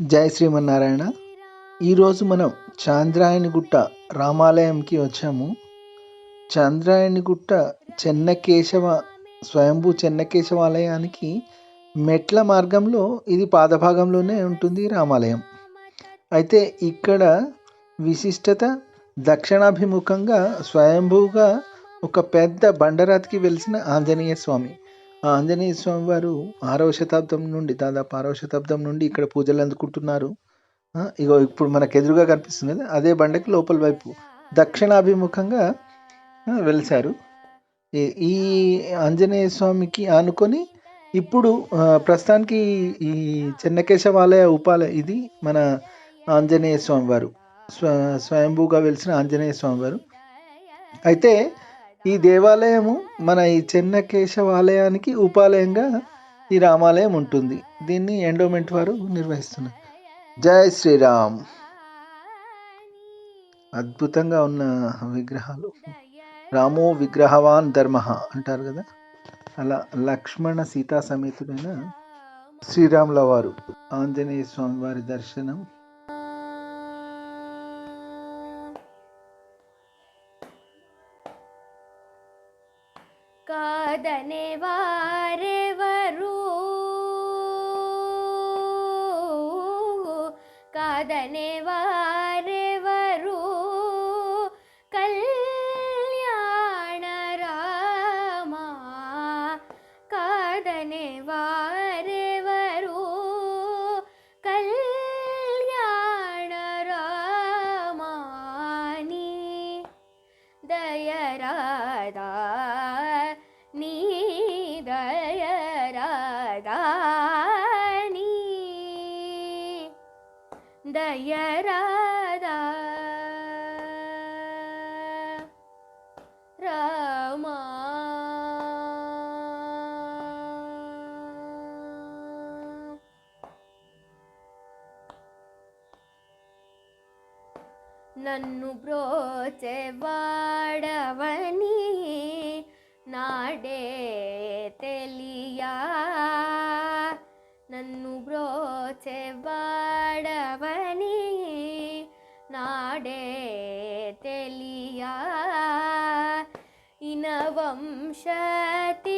జై శ్రీమన్నారాయణ. ఈరోజు మనం చాంద్రాయణగుట్ట రామాలయంకి వచ్చాము. చాంద్రాయణిగుట్ట చెన్నకేశవ స్వయంభూ చెన్నకేశవ ఆలయానికి మెట్ల మార్గంలో ఇది పాదభాగంలోనే ఉంటుంది రామాలయం. అయితే ఇక్కడ విశిష్టత దక్షిణాభిముఖంగా స్వయంభూగా ఒక పెద్ద బండరాతికి వెలిసిన ఆంజనేయ స్వామి. ఆ ఆంజనేయ స్వామి వారు ఆరవ శతాబ్దం నుండి దాదాపు ఆరవ శతాబ్దం నుండి ఇక్కడ పూజలు అందుకుంటున్నారు. ఇగో ఇప్పుడు మనకు ఎదురుగా కనిపిస్తున్నది అదే బండకి లోపల వైపు దక్షిణాభిముఖంగా వెలిశారు. ఈ- ఈ ఆంజనేయ స్వామికి ఆనుకొని ఇప్పుడు ప్రస్తుతానికి ఈ చెన్నకేశవాలయ ఉపాలయ ఇది మన ఆంజనేయ స్వామి వారు. స్వ స్వయంభూగా వెలిసిన ఆంజనేయ స్వామి వారు. అయితే ఈ దేవాలయము మన ఈ చెన్నకేశవాలయానికి ఉపాలయంగా ఈ రామాలయం ఉంటుంది. దీన్ని ఎండోమెంట్ వారు నిర్వహిస్తున్నారు. జై శ్రీరామ్. అద్భుతంగా ఉన్న విగ్రహాలు. రామో విగ్రహవాన్ ధర్మ అంటారు కదా? అలా లక్ష్మణ సీతా సమేతుడైన శ్రీరాముల వారు ఆంజనేయ స్వామి వారి దర్శనం కాదనే వారెవరు కాదనే వారెవరు కళ్యాణ రామా కాదనే వారెవరు కళ్యాణ రామాని దయరాదా దయరాదా రామా నన్ను బ్రోచెవాడవని തെളിയ. ഇനവംശതി